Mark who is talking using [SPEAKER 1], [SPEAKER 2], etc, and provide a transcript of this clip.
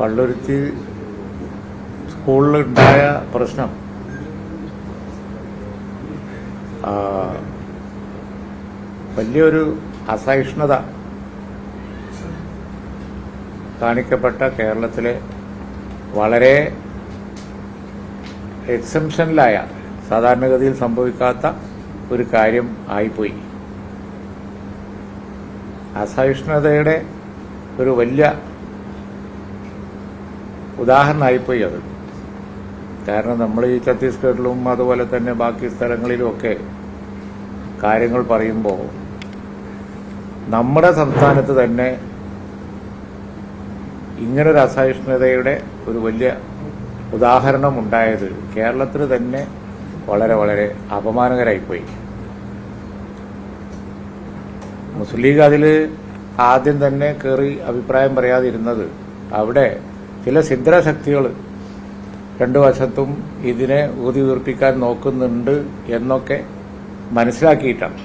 [SPEAKER 1] പള്ളുരുത്തി സ്കൂളിലുണ്ടായ പ്രശ്നം. വലിയൊരു അസഹിഷ്ണുത കാണിക്കപ്പെട്ട കേരളത്തിലെ വളരെ എക്സംഷനിലായ സാധാരണഗതിയിൽ സംഭവിക്കാത്ത ഒരു കാര്യം ആയിപ്പോയി. അസഹിഷ്ണുതയുടെ ഒരു വലിയ ഉദാഹരണമായിപ്പോയി അത്. കാരണം നമ്മൾ ഈ ഛത്തീസ്ഗഡിലും അതുപോലെ തന്നെ ബാക്കി സ്ഥലങ്ങളിലുമൊക്കെ കാര്യങ്ങൾ പറയുമ്പോൾ നമ്മുടെ സംസ്ഥാനത്ത് തന്നെ ഇങ്ങനൊരു അസഹിഷ്ണുതയുടെ ഒരു വലിയ ഉദാഹരണം ഉണ്ടായത് കേരളത്തിൽ തന്നെ വളരെ വളരെ അപമാനകരായിപ്പോയി മുസ്ലിം ലീഗ് അതിൽ ആദ്യം തന്നെ കയറി അഭിപ്രായം പറയാതിരുന്നത് അവിടെ ചില ചിദ്രശക്തികൾ രണ്ടു വശത്തും ഇതിനെ ഊതി ഉയർപ്പിക്കാൻ നോക്കുന്നുണ്ട് എന്നൊക്കെ മനസ്സിലാക്കിയിട്ടാണ്.